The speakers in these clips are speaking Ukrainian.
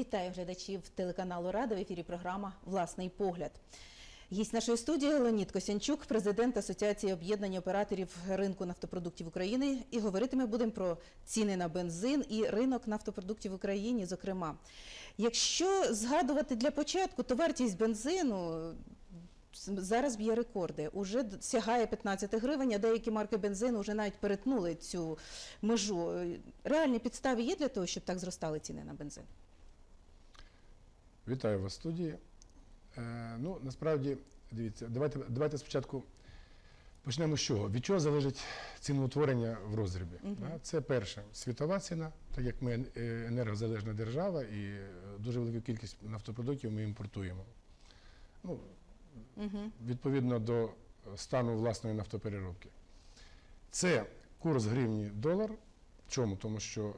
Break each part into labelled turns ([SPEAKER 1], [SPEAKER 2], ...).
[SPEAKER 1] Вітаю глядачів телеканалу Рада в ефірі програма Власний погляд. Гість нашої студії Леонід Косянчук, президент Асоціації об'єднання операторів ринку нафтопродуктів України. І говорити ми будемо про ціни на бензин і ринок нафтопродуктів в Україні. Зокрема, якщо згадувати для початку, то вартість бензину зараз б'є рекорди. Уже сягає 15 гривень, а деякі марки бензину вже навіть перетнули цю межу. Е, Реальні підстави є для того, щоб так зростали ціни на бензин?
[SPEAKER 2] Вітаю вас в студії. Е, ну, насправді, дивіться, давайте, давайте спочатку почнемо з чого. Від чого залежить ціноутворення в роздрібі?
[SPEAKER 1] Мгм.
[SPEAKER 2] Да? Це перше світова ціна, так як ми е, енергозалежна держава і дуже велику кількість нафтопродуктів ми імпортуємо. Ну,
[SPEAKER 1] Угу.
[SPEAKER 2] відповідно до стану власної нафтопереробки. Це курс гривні долар. Чому? Тому що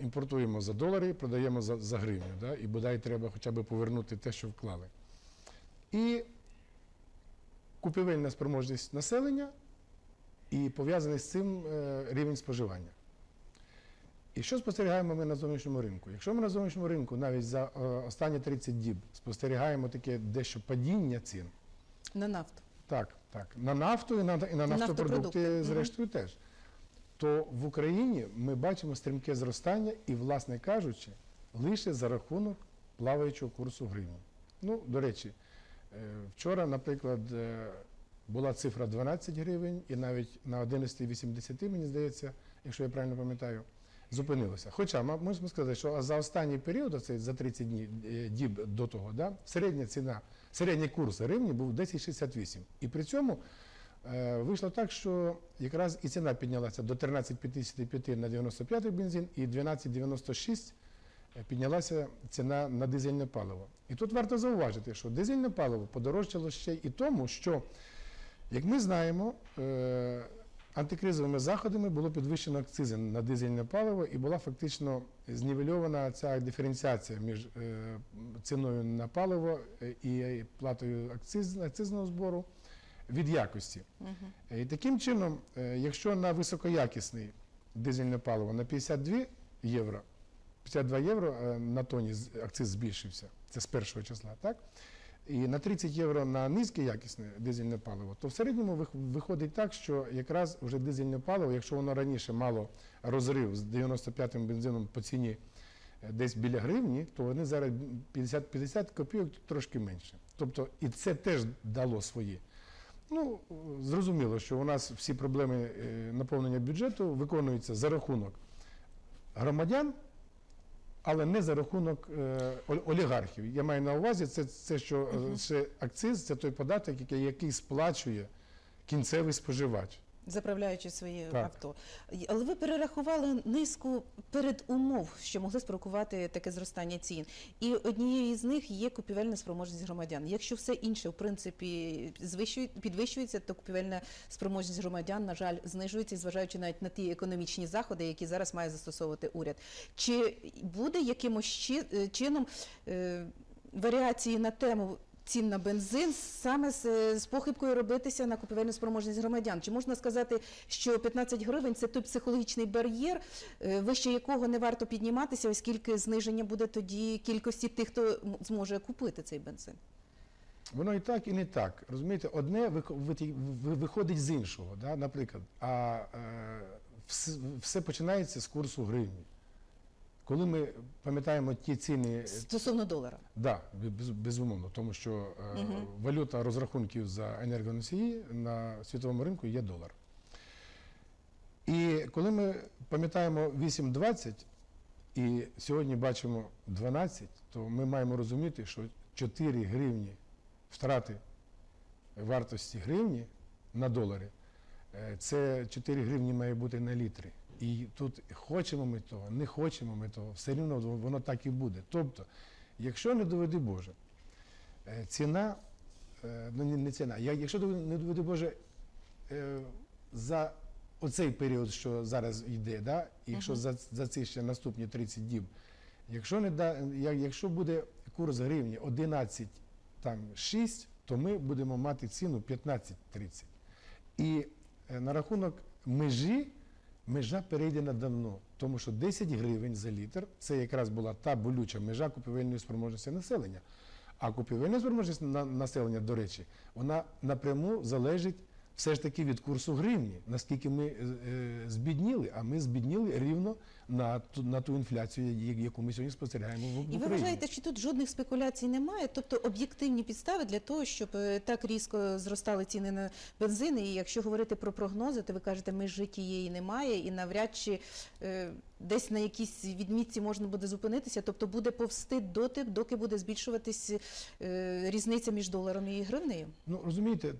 [SPEAKER 2] імпортуємо за долари, продаємо за, за гривню. Да? І бодай треба хоча б повернути те, що вклали. І купівельна спроможність населення і пов'язаний з цим е, рівень споживання. І що спостерігаємо ми на зовнішньому ринку? Якщо ми на зовнішньому ринку навіть за е, останні 30 діб спостерігаємо таке дещо падіння цін,
[SPEAKER 1] На нафту.
[SPEAKER 2] так, так. На нафту і на, і на
[SPEAKER 1] Нафтопродукти.
[SPEAKER 2] нафтопродукти, зрештою, теж. То в Україні ми бачимо стрімке зростання і, власне кажучи, лише за рахунок плаваючого курсу гривні. Ну, до речі, е, вчора, наприклад, е, була цифра 12 гривень, і навіть на 11,80, мені здається, якщо я правильно пам'ятаю, зупинилося. Хоча ма- можемо сказати, що за останній період, оцей, за 30 днів е, діб до того, да, середня ціна, середній курс гривні був 10,68. І при цьому вийшло так, що якраз і ціна піднялася до 13,55 на 95 бензин і 12,96 піднялася ціна на дизельне паливо. І тут варто зауважити, що дизельне паливо подорожчало ще і тому, що, як ми знаємо, е, антикризовими заходами було підвищено акцизи на дизельне паливо і була фактично знівельована ця диференціація між е, ціною на паливо е, і платою акциз, акцизного збору від якості.
[SPEAKER 1] Угу.
[SPEAKER 2] І таким чином, е, якщо на високоякісне дизельне паливо на 52 євро, 52 євро е, на тоні акциз збільшився, це з першого числа, так? І на 30 євро на низьке якісне дизельне паливо, то в середньому вих- виходить так, що якраз вже дизельне паливо, якщо воно раніше мало розрив з 95-м бензином по ціні е, десь біля гривні, то вони зараз 50, 50 копійок трошки менше. Тобто і це теж дало свої. Ну, зрозуміло, що у нас всі проблеми е, наповнення бюджету виконуються за рахунок громадян, але не за рахунок е, олігархів. Я маю на увазі, це, це що це акциз, це той податок, який, який сплачує кінцевий споживач.
[SPEAKER 1] Заправляючи свої
[SPEAKER 2] Так.
[SPEAKER 1] авто. Але ви перерахували низку передумов, що могли спровокувати таке зростання цін. І однією з них є купівельна спроможність громадян. Якщо все інше, в принципі, підвищується, то купівельна спроможність громадян, на жаль, знижується, зважаючи навіть на ті економічні заходи, які зараз має застосовувати уряд. Чи буде якимось е, чином е, варіації на тему цін на бензин саме з, з похибкою робитися на купівельну спроможність громадян? Чи можна сказати, що 15 гривень це той психологічний бар'єр, е, вище якого не варто підніматися, оскільки зниження буде тоді кількості тих, хто зможе купити цей бензин?
[SPEAKER 2] Воно і так, і не так. Розумієте, одне вих- виходить з іншого. Да? Наприклад, а е, все починається з курсу гривні. Коли ми пам'ятаємо ті ціни
[SPEAKER 1] Стосовно долара.
[SPEAKER 2] Да, без- безумовно, тому що е,
[SPEAKER 1] Мгм.
[SPEAKER 2] валюта розрахунків за енергоносії на світовому ринку є долар. І коли ми пам'ятаємо 8,20 і сьогодні бачимо 12, то ми маємо розуміти, що 4 гривні втрати вартості гривні на долари, е, це 4 гривні має бути на літри. І тут хочемо ми того, не хочемо ми того, все рівно воно так і буде. Тобто, якщо не доведи Боже, е, ціна, е, ну не- ціна, якщо не доведи Боже, е, за оцей період, що зараз йде, да, і якщо за, за ці ще наступні 30 діб, якщо, не да, якщо буде курс гривні 11 там 6, то ми будемо мати ціну 15-30. І на рахунок межі межа перейдена давно, тому що 10 гривень за літр це якраз була та болюча межа купівельної спроможності населення. А купівельна спроможність на- населення, до речі, вона напряму залежить все ж таки від курсу гривні, наскільки ми е, е, збідніли, а ми збідніли рівно на ту, на ту інфляцію, яку ми сьогодні спостерігаємо в, в
[SPEAKER 1] І ви вважаєте, що тут жодних спекуляцій немає, тобто об'єктивні підстави для того, щоб е, так різко зростали ціни на бензин. І якщо говорити про прогнози, то ви кажете, межі тієї немає, і навряд чи десь на якійсь відмітці можна буде зупинитися, тобто буде повсти доти, доки буде збільшуватись різниця між доларом і гривнею.
[SPEAKER 2] Ну розумієте,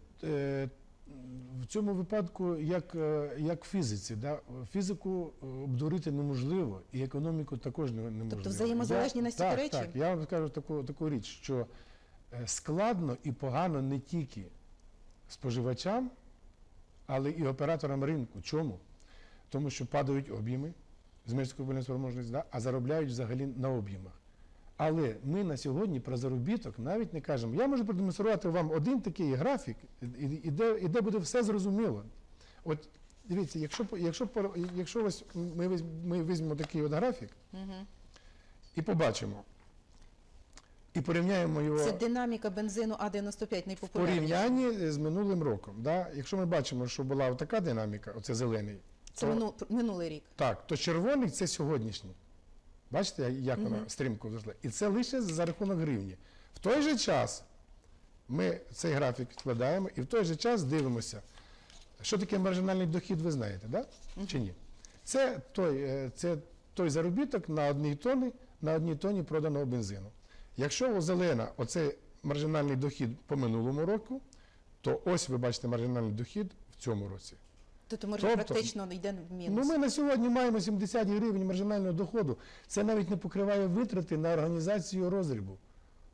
[SPEAKER 2] в цьому випадку, як, е, як фізиці, да? фізику е, обдурити неможливо, і економіку також не- неможливо.
[SPEAKER 1] Тобто взаємозалежні настільки
[SPEAKER 2] так,
[SPEAKER 1] речі?
[SPEAKER 2] Так, я вам скажу таку, таку річ, що е, складно і погано не тільки споживачам, але і операторам ринку. Чому? Тому що падають об'єми, зменшується купівельна спроможність, да? а заробляють взагалі на об'ємах. Але ми на сьогодні про заробіток навіть не кажемо. Я можу продемонструвати вам один такий графік, і, і, де, і де буде все зрозуміло. От дивіться, якщо, якщо, якщо ось ми, ми візьмемо такий от графік
[SPEAKER 1] Угу.
[SPEAKER 2] і побачимо, і порівняємо його
[SPEAKER 1] Це динаміка бензину А95
[SPEAKER 2] в
[SPEAKER 1] найпопулярніша.
[SPEAKER 2] порівнянні з минулим роком. Да? Якщо ми бачимо, що була така динаміка, оце зелений,
[SPEAKER 1] Це
[SPEAKER 2] то-
[SPEAKER 1] минулий рік.
[SPEAKER 2] Так, то червоний це сьогоднішній. Бачите, як вона стрімко зросла? І це лише за рахунок гривні. В той же час ми цей графік складаємо і в той же час дивимося, що таке маржинальний дохід, ви знаєте, да? чи ні? Це той, е, це той заробіток на одній тоні, на одній тоні проданого бензину. Якщо у зелена, оцей маржинальний дохід по минулому року, то ось ви бачите маржинальний дохід в цьому році.
[SPEAKER 1] Тобто може
[SPEAKER 2] Тобто-
[SPEAKER 1] практично йде в мінус.
[SPEAKER 2] Ну, ми на сьогодні маємо 70 гривень маржинального доходу. Це навіть не покриває витрати на організацію розрібу.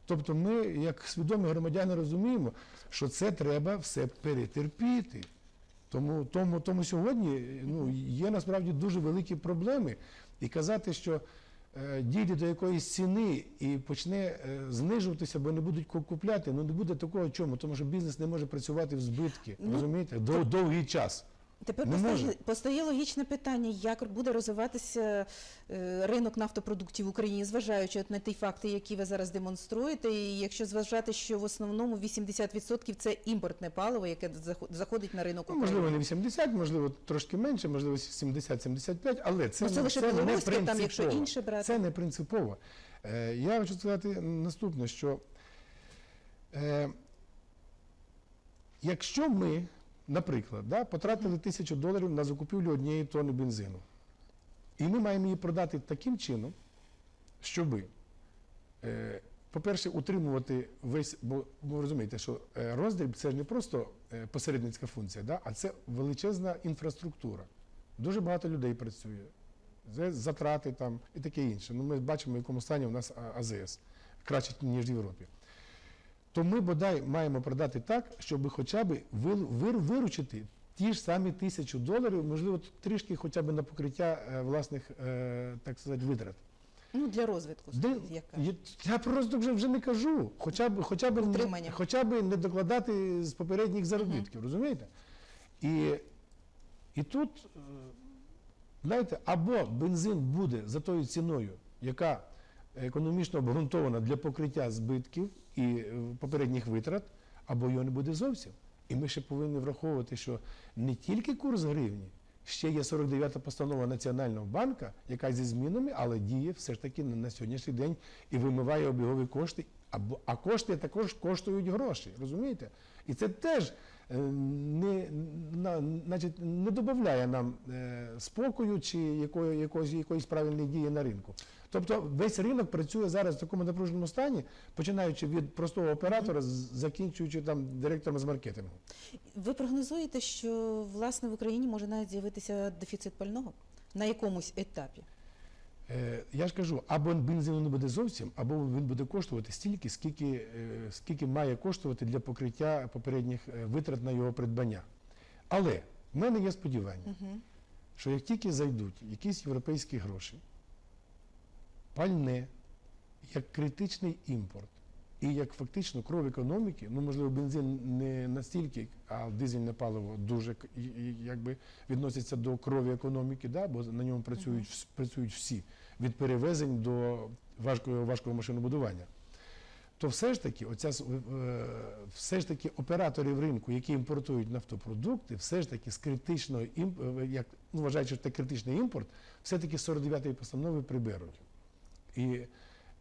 [SPEAKER 2] Тобто ми, як свідомі громадяни, розуміємо, що це треба все перетерпіти. Тому, тому, тому сьогодні ну, є насправді дуже великі проблеми. І казати, що е, дійде до якоїсь ціни і почне е, знижуватися, бо не будуть купляти, ну не буде такого чому, тому що бізнес не може працювати в збитки,
[SPEAKER 1] Ну,
[SPEAKER 2] розумієте, Дов- довгий час.
[SPEAKER 1] Тепер
[SPEAKER 2] Не
[SPEAKER 1] постає,
[SPEAKER 2] може.
[SPEAKER 1] постає логічне питання, як буде розвиватися е, ринок нафтопродуктів в Україні, зважаючи от на ті факти, які ви зараз демонструєте. І якщо зважати, що в основному 80% це імпортне паливо, яке заход- заходить на ринок
[SPEAKER 2] Ну,
[SPEAKER 1] України.
[SPEAKER 2] можливо, не 80, можливо, трошки менше, можливо, 70-75, але це,
[SPEAKER 1] Ну, це
[SPEAKER 2] не-
[SPEAKER 1] лише
[SPEAKER 2] це не
[SPEAKER 1] білоруське, там, якщо
[SPEAKER 2] принципово.
[SPEAKER 1] інше брати.
[SPEAKER 2] Це не принципово. Е, я хочу сказати наступне, що е, якщо ми, наприклад, да, потратили тисячу доларів на закупівлю однієї тонни бензину, і ми маємо її продати таким чином, щоби, е, по-перше, утримувати весь, бо, бо ви розумієте, що е, роздріб це ж не просто е, посередницька функція, да, а це величезна інфраструктура. Дуже багато людей працює, це затрати там і таке інше. Ну, ми бачимо, в якому стані у нас АЗС краще, ніж в Європі. То ми бодай маємо продати так, щоб хоча б виручити ті ж самі тисячу доларів, можливо, трішки хоча б на покриття е, власних, е, так сказати, витрат.
[SPEAKER 1] Ну, для розвитку,
[SPEAKER 2] Де,
[SPEAKER 1] як кажуть.
[SPEAKER 2] я, просто вже, вже не кажу. Хоча б, хоча, б, не, хоча б не докладати з попередніх заробітків, розумієте? І, і тут, е, знаєте, або бензин буде за тою ціною, яка економічно обґрунтована для покриття збитків і е, попередніх витрат, або його не буде зовсім. І ми ще повинні враховувати, що не тільки курс гривні, ще є 49-та постанова Національного банку, яка зі змінами, але діє все ж таки на, сьогоднішній день і вимиває обігові кошти. А кошти також коштують гроші, розумієте? І це теж е, не, на, значить, не додає нам е, спокою чи якої, якоїсь, якоїсь правильної дії на ринку. Тобто весь ринок працює зараз в такому напруженому стані, починаючи від простого оператора, закінчуючи там директором з маркетингу.
[SPEAKER 1] Ви прогнозуєте, що власне в Україні може навіть з'явитися дефіцит пального на якомусь етапі?
[SPEAKER 2] Е, я ж кажу, або бензину не буде зовсім, або він буде коштувати стільки, скільки, е, скільки має коштувати для покриття попередніх е, витрат на його придбання. Але в мене є сподівання,
[SPEAKER 1] Угу.
[SPEAKER 2] що як тільки зайдуть якісь європейські гроші, пальне, як критичний імпорт, і як фактично кров економіки, ну можливо, бензин не настільки, а дизельне паливо дуже якби відноситься до крові економіки, да, бо на ньому працюють, працюють всі від перевезень до важкого, важкого машинобудування. То все ж таки, оця е, все ж таки операторів ринку, які імпортують нафтопродукти, все ж таки з критичного імп- е, як ну, вважаючи, що це критичний імпорт, все-таки 49-ї постанови приберуть. І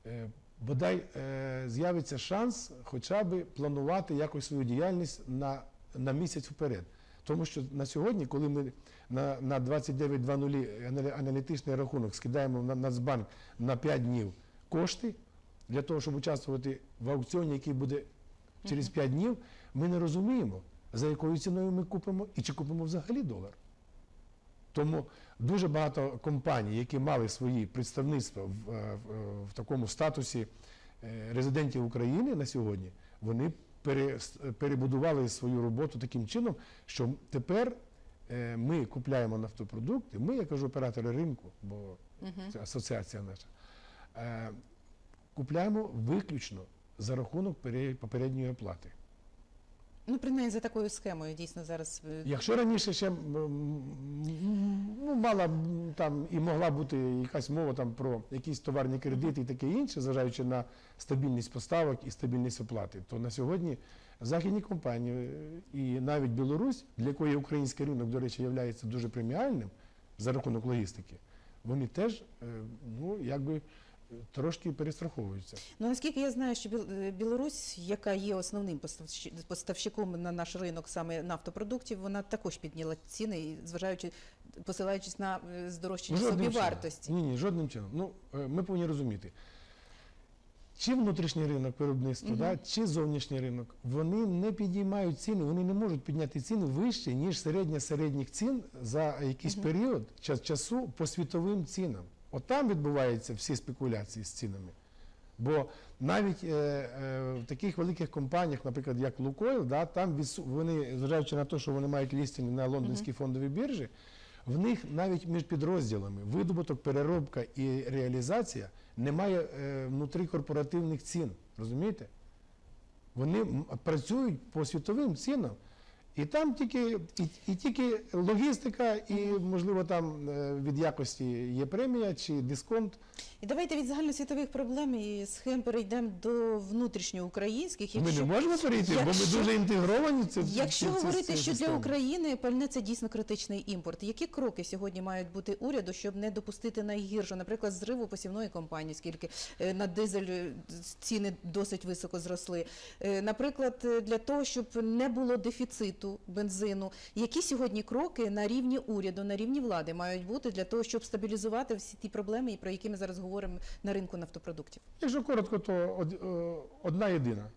[SPEAKER 2] е, бодай е, з'явиться шанс хоча б планувати якось свою діяльність на, на місяць вперед. Тому що на сьогодні, коли ми на, на 29.00 аналітичний рахунок скидаємо на Нацбанк на 5 днів кошти для того, щоб участвувати в аукціоні, який буде через 5 днів, ми не розуміємо, за якою ціною ми купимо і чи купимо взагалі долар. Тому дуже багато компаній, які мали свої представництва в, е, в, е, в такому статусі е, резидентів України на сьогодні, вони пере- перебудували свою роботу таким чином, що тепер ми купляємо нафтопродукти, ми, я кажу, оператори ринку, бо це асоціація наша, купляємо виключно за рахунок попередньої оплати.
[SPEAKER 1] Ну, принаймні за такою схемою дійсно зараз. е,
[SPEAKER 2] Якщо раніше ще ну, мала там і могла бути якась мова там про якісь товарні кредити і таке інше, зважаючи на стабільність поставок і стабільність оплати, то на сьогодні західні компанії і навіть Білорусь, для якої український ринок, до речі, є дуже преміальним за рахунок логістики, вони теж е, ну, якби трошки перестраховуються.
[SPEAKER 1] Ну наскільки я знаю, що е, Білорусь, яка є основним поставщ- поставщиком на наш ринок саме нафтопродуктів, вона також підняла ціни, і зважаючи, посилаючись на е, здорожчання
[SPEAKER 2] Жодним
[SPEAKER 1] собівартості.
[SPEAKER 2] чином. Ні, ні, жодним чином. Ну, е, ми повинні розуміти. Чи внутрішній ринок виробництва,
[SPEAKER 1] Мгм.
[SPEAKER 2] да, чи зовнішній ринок, вони не підіймають ціни, вони не можуть підняти ціни вище, ніж середня середніх цін за якийсь
[SPEAKER 1] Мгм.
[SPEAKER 2] період час- часу по світовим цінам. От там відбуваються всі спекуляції з цінами. Бо навіть е, е, в таких великих компаніях, наприклад, як Лукойл, да, там вони, зважаючи на те, що вони мають лістинг на лондонській фондовій біржі, в них навіть між підрозділами видобуток, переробка і реалізація немає е, внутрі корпоративних цін. Розумієте? Вони працюють по світовим цінам. І там тільки, і, і тільки логістика, і, можливо, там е, від якості є премія чи дисконт.
[SPEAKER 1] І давайте від загальносвітових проблем і схем перейдемо до внутрішньоукраїнських.
[SPEAKER 2] Ми не можемо перейти, бо ми дуже інтегровані. Це,
[SPEAKER 1] якщо
[SPEAKER 2] це-
[SPEAKER 1] говорити,
[SPEAKER 2] це
[SPEAKER 1] що для. України пальне це дійсно критичний імпорт, які кроки сьогодні мають бути уряду, щоб не допустити найгірше, наприклад, зриву посівної компанії, оскільки е, на дизель е, ціни досить високо зросли. Наприклад, для того, щоб не було дефіциту бензину, які сьогодні кроки на рівні уряду, на рівні влади мають бути для того, щоб стабілізувати всі ті проблеми, про які ми зараз говоримо на ринку нафтопродуктів?
[SPEAKER 2] Якщо коротко, то е, одна єдина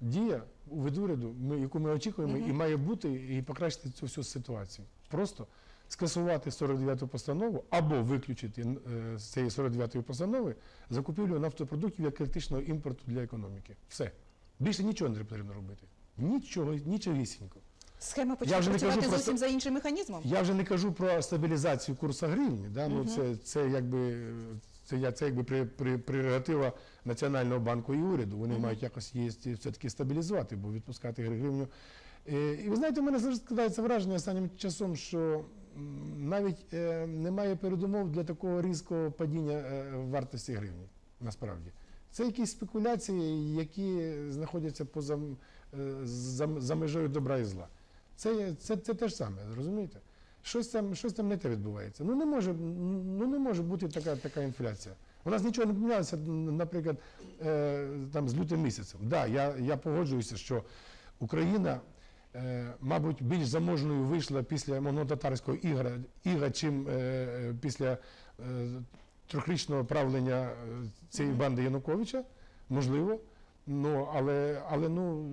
[SPEAKER 2] дія від уряду, яку ми очікуємо,
[SPEAKER 1] Мгм.
[SPEAKER 2] і має бути, і покращити цю всю ситуацію. Просто скасувати 49-ту постанову або виключити е, з цієї 49-ї постанови закупівлю нафтопродуктів як критичного імпорту для економіки. Все. Більше нічого не потрібно робити. Нічого, нічогісінько.
[SPEAKER 1] Схема почне
[SPEAKER 2] вже не
[SPEAKER 1] працювати
[SPEAKER 2] кажу про
[SPEAKER 1] зовсім за іншим механізмом.
[SPEAKER 2] Я вже не кажу про стабілізацію курсу гривні. Да? Ну, це, це, якби, це, я- це якби при, при, прерогатива Національного банку і уряду. Вони мають якось її все-таки стабілізувати, бо відпускати гривню. Е, І ви знаєте, в мене завжди складається враження останнім часом, що навіть е, немає передумов для такого різкого падіння е, вартості гривні, насправді. Це якісь спекуляції, які знаходяться поза е, за, за межею добра і зла. Це, це, це те ж саме, розумієте? Щось там, щось там не те відбувається. Ну не може, ну не може бути така, така інфляція. У нас нічого не помінялося, наприклад, е, там з лютим місяцем. Да, я, я погоджуюся, що Україна, е, мабуть, більш заможною вийшла після монотатарського ігра, іга, чим е, після е, трьохрічного правлення е, цієї банди Януковича, можливо. Ну, але, але ну,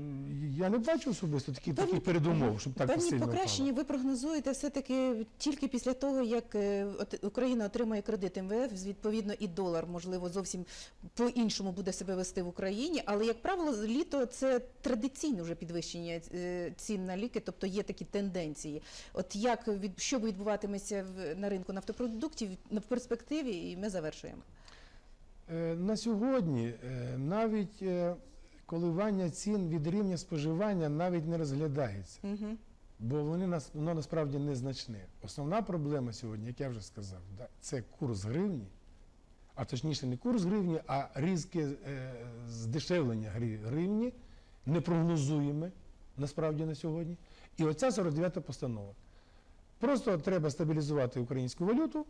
[SPEAKER 2] я не бачу особисто такі,
[SPEAKER 1] Певні-
[SPEAKER 2] таких передумов, щоб так
[SPEAKER 1] Певні
[SPEAKER 2] сильно
[SPEAKER 1] покращення ви прогнозуєте все-таки тільки після того, як е, от Україна отримає кредит МВФ, відповідно і долар, можливо, зовсім по-іншому буде себе вести в Україні. Але, як правило, літо це традиційне вже підвищення е, цін на ліки, тобто є такі тенденції. От як від що відбуватиметься на ринку нафтопродуктів в перспективі, і ми завершуємо.
[SPEAKER 2] Е, На сьогодні е, навіть е, коливання цін від рівня споживання навіть не розглядається,
[SPEAKER 1] Угу.
[SPEAKER 2] бо вони воно насправді незначне. Основна проблема сьогодні, як я вже сказав, це курс гривні, а точніше не курс гривні, а різке здешевлення гривні, непрогнозуєме насправді на сьогодні. І оця 49-та постанова. Просто треба стабілізувати українську валюту,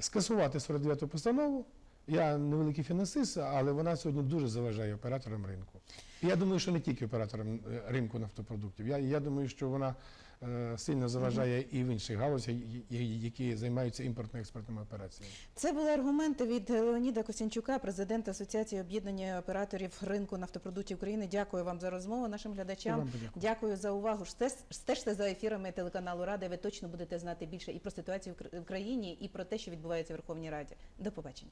[SPEAKER 2] скасувати 49-ту постанову. Я невеликий фінансист, але вона сьогодні дуже заважає операторам ринку. І я думаю, що не тільки операторам е, ринку нафтопродуктів. Я, я думаю, що вона е, сильно заважає і в інших галузях, які займаються імпортно-експортними операціями.
[SPEAKER 1] Це були аргументи від Леоніда Костянчука, президента Асоціації об'єднання операторів ринку нафтопродуктів України. Дякую вам за розмову, нашим глядачам.
[SPEAKER 2] вам подякую.
[SPEAKER 1] Дякую за увагу. Стеж- Стежте за ефірами телеканалу Рада. Ви точно будете знати більше і про ситуацію в країні, і про те, що відбувається в Верховній Раді. До побачення.